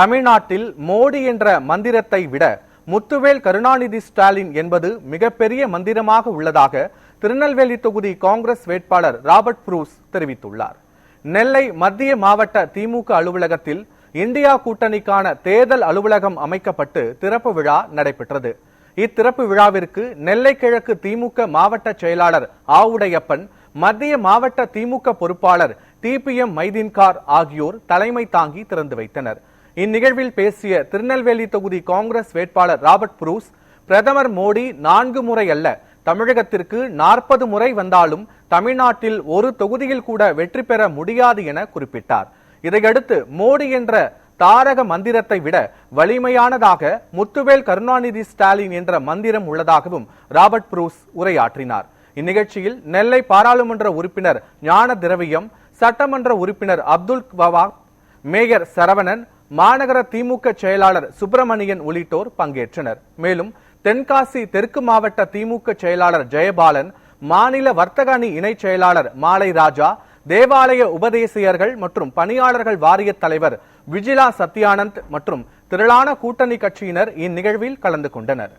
தமிழ்நாட்டில் மோடி என்ற மந்திரத்தை விட முத்துவேல் கருணாநிதி ஸ்டாலின் என்பது மிகப்பெரிய மந்திரமாக உள்ளதாக திருநெல்வேலி தொகுதி காங்கிரஸ் வேட்பாளர் ராபர்ட் புரூஸ் தெரிவித்துள்ளார். நெல்லை மத்திய மாவட்ட திமுக அலுவலகத்தில் இந்தியா கூட்டணிக்கான தேர்தல் அலுவலகம் அமைக்கப்பட்டு திறப்பு விழா நடைபெற்றது. இத்திறப்பு விழாவிற்கு நெல்லை கிழக்கு திமுக மாவட்ட செயலாளர் ஆவுடையப்பன் மத்திய மாவட்ட திமுக பொறுப்பாளர் டிபிஎம் மைதீன்கார் ஆகியோர் தலைமை தாங்கி திறந்து வைத்தனர். இந்நிகழ்வில் பேசிய திருநெல்வேலி தொகுதி காங்கிரஸ் வேட்பாளர் ராபர்ட் புரூஸ் பிரதமர் மோடி நான்கு முறை அல்ல தமிழகத்திற்கு நாற்பது முறை வந்தாலும் தமிழ்நாட்டில் ஒரு தொகுதியில் கூட வெற்றி பெற முடியாது என குறிப்பிட்டார். இதையடுத்து மோடி என்ற தாரக மந்திரத்தை விட வலிமையானதாக முத்துவேல் கருணாநிதி ஸ்டாலின் என்ற மந்திரம் உள்ளதாகவும் ராபர்ட் புரூஸ் உரையாற்றினார். இந்நிகழ்ச்சியில் நெல்லை பாராளுமன்ற உறுப்பினர் ஞான திரவியம் சட்டமன்ற உறுப்பினர் அப்துல் பவா மேயர் சரவணன் மாநகர திமுக செயலாளர் சுப்பிரமணியன் உள்ளிட்டோர் பங்கேற்றனர். மேலும் தென்காசி தெற்கு மாவட்ட திமுக செயலாளர் ஜெயபாலன் மாநில வர்த்தக அணி இணைச் செயலாளர் மாலை ராஜா தேவாலய உபதேசியர்கள் மற்றும் பணியாளர்கள் வாரிய தலைவர் விஜிலா சத்யானந்த் மற்றும் திரளான கூட்டணி கட்சியினர் இந்நிகழ்வில் கலந்து கொண்டனர்.